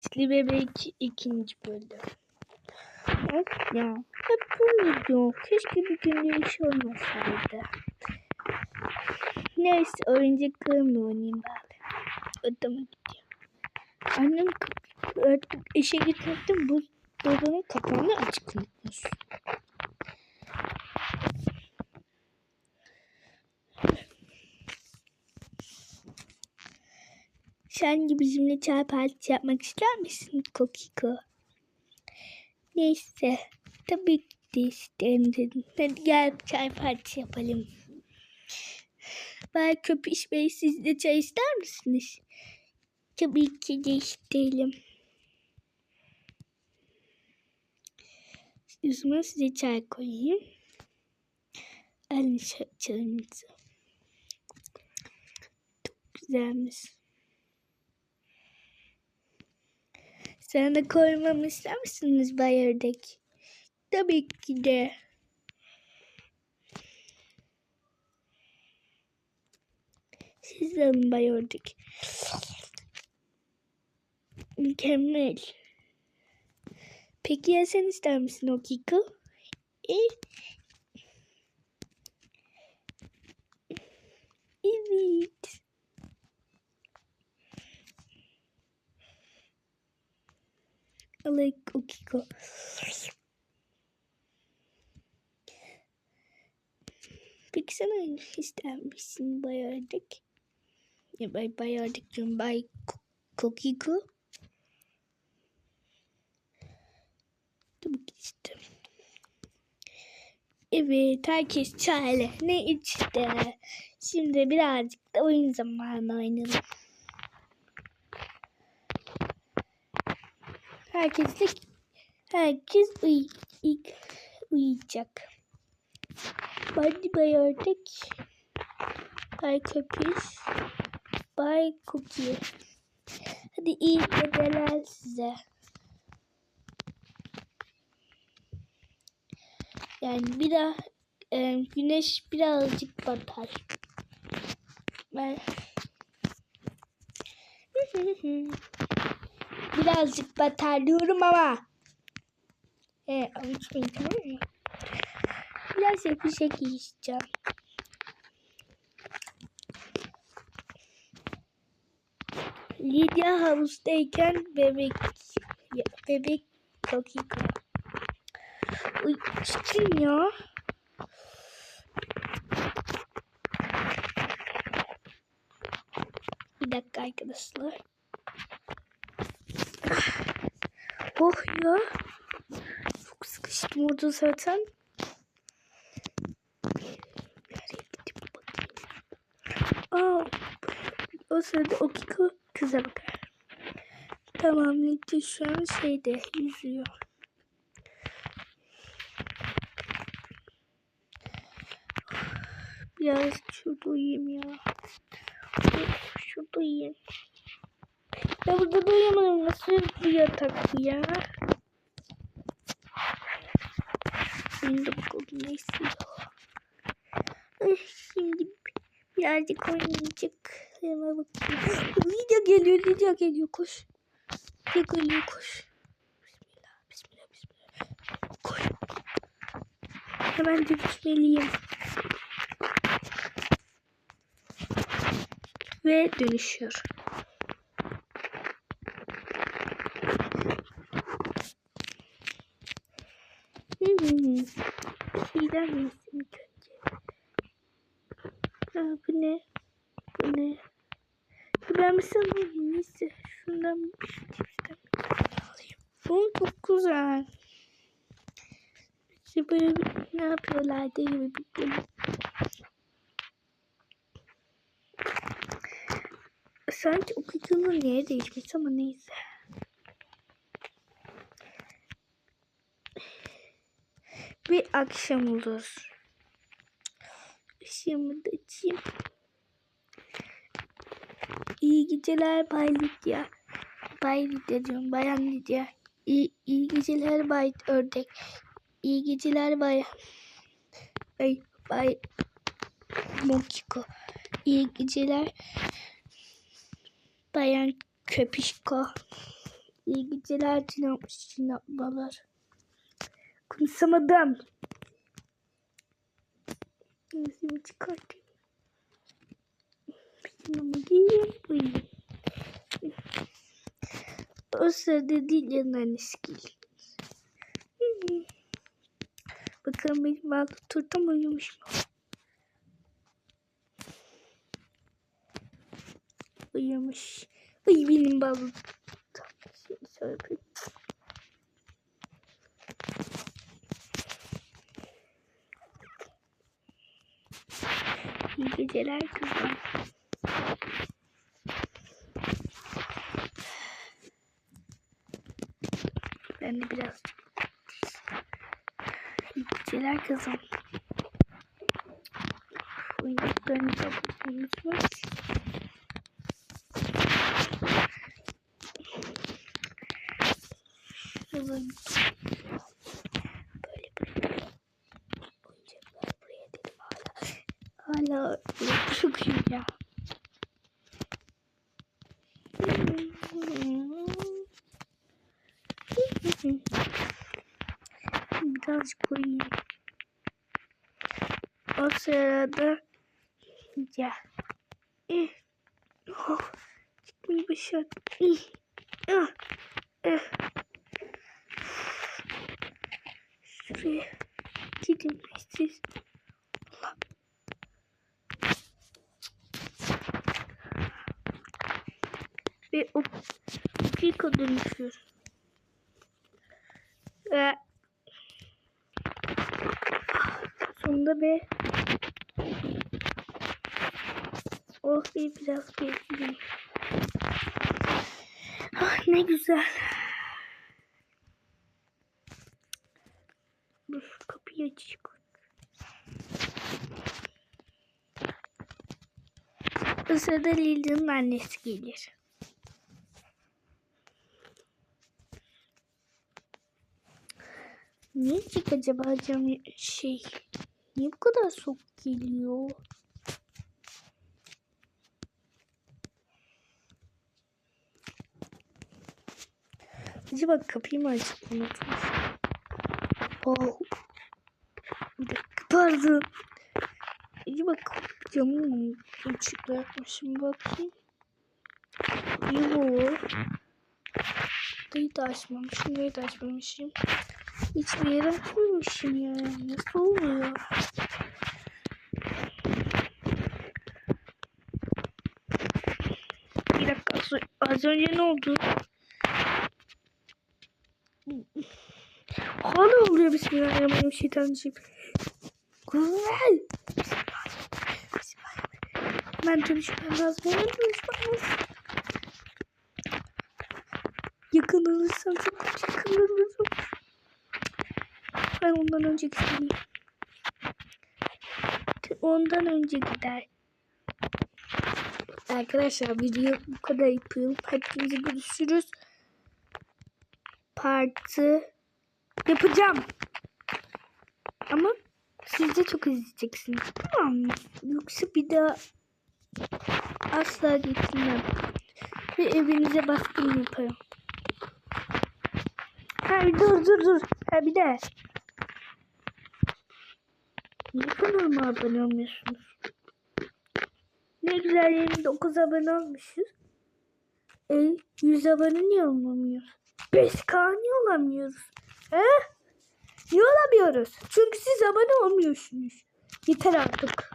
Sesli Bebek ikinci bölüm. Of ya. Hep böyle diyor. Keşke bir gün bir iş olmasaydı. Neyse oyuncaklarımla oynayayım bari. Odama gidiyor. Annem artık işe gitmekte bu dolabın kapağını açık unutmuş. Sen de bizimle çay partisi yapmak ister misin Kokiko? Neyse. Tabii ki de isterim dedim. Hadi gel çay partisi yapalım. Bay Köpüş Bey siz de çay ister misiniz? Tabii ki de. O zaman size çay koyayım. Alın çay- çayınızı. Çok güzelmiş. Sen de koymamı ister misiniz Bay? Tabii ki de. Siz de Ördek. Mükemmel. Peki ya sen ister misin Okiko? E? Evet. Alay Okiko. Peki sen ister misin Bay Ördek? Ya Bay Bay Ördek diyorum Bay Ko- Kokiko. Tabii ki isterim. Evet, herkes çayla ne içti. Şimdi birazcık da oyun zamanı oynayalım. Herkes de herkes uy, uy, uyuyacak. Hadi Bay Ördek, Bay Köpüş, Bay Cookie. Hadi iyi geceler size. Yani biraz e, güneş birazcık batar. Ben birazcık batar diyorum ama. E, avuçlayın tamam mı? Biraz yapışa giyeceğim. Lidya havuztayken bebek bebek dakika. Uy, çıkın ya. Bir dakika arkadaşlar. Oh ya. Çok sıkıştım orada zaten. Nereye gidip bakayım. Aa, o sırada Okiko kıza bakar. Tamam Lidya şu an şeyde yüzüyor. Biraz şurada uyuyayım ya. Şurada uyuyayım. Ya burada da uyuyamadım. Nasıl bir yatak bu ya? Benim de bakalım ya. Ay, şimdi birazcık oynayacak. Hemen bakayım. Video geliyor, video geliyor. Koş. Video geliyor, koş. Bismillah, bismillah, bismillah. Koş. Hemen düşmeliyim. ve dönüşüyor. Şeyden mi ilk önce? Ha, bu ne? Bu ne? Bir sanırım neyse şundan bir tipsten alayım. Bu çok güzel. İşte böyle ne yapıyorlar diye bir bölüm. Sanki okuduğunun yeri değişmiş ama neyse. Bir akşam olur. Işığımı. İyi geceler Bay Lidya. Bay Lidya diyorum. Bayan Lidya. İyi, iyi geceler Bay Ördek. İyi geceler Bay... Bay... Bay... Mokiko. İyi geceler. Bayan Köpişko. İyi geceler Sinan, Sinan Konuşamadım. Yüzümü çıkartayım. Sinema giyeyim. O sırada geliyor. Hı hı. Bakalım benim ballı turtam uyumuş mu? Uyumuş. Ay benim ballı turtam. Şimdi şöyle İyi geceler kızım. Ben de biraz İyi geceler kızım. Oyuncaklarını kapatmamız var. Şuraları böyle böyle. Oyuncaklar buraya dedim hala. Hala çıkıyor ya. Birazcık koyayım. O sırada ya. Eh. Oh. Çıkmayı başardım. Eh. Ah. Eh. Şuraya gidin siz. Ve o Fiko dönüşüyor. Ve sonunda be Oh bir biraz bekleyeyim. Ah ne güzel. Dur kapıyı açayım. O sırada Lili'nin annesi gelir. Niye çık acaba cam şey? Niye bu kadar soğuk geliyor? Acaba kapıyı mı açıp unutmuş? Oh. Bir dakika pardon. Acaba camı mı açık bırakmışım bakayım. Yok. Burayı da açmamışım. Burayı açmamışım. Hiçbir yere açmamışım ya. Nasıl oluyor? Bir dakika. az- önce ne oldu? Hala oluyor Bismillahirrahmanirrahim. Güzel. Ben dönüşmem lazım. Ben dönüşmem lazım. Yakalanırsam çok kötü yakalanırım. Ben ondan önce gideyim. Ondan önce gider. Arkadaşlar video bu kadar yapıyorum. Hepinize görüşürüz. Partı yapacağım. Ama siz de çok izleyeceksiniz. Tamam mı? Yoksa bir daha asla getirmem. Ve evinize baskın yaparım. Ha dur dur dur. Ha bir de. Niye kanalıma abone olmuyorsunuz? Ne güzel 29 abone olmuşuz. E 100 abone niye olmamıyoruz? 5K niye olamıyoruz? He? Niye olamıyoruz? Çünkü siz abone olmuyorsunuz. Yeter artık.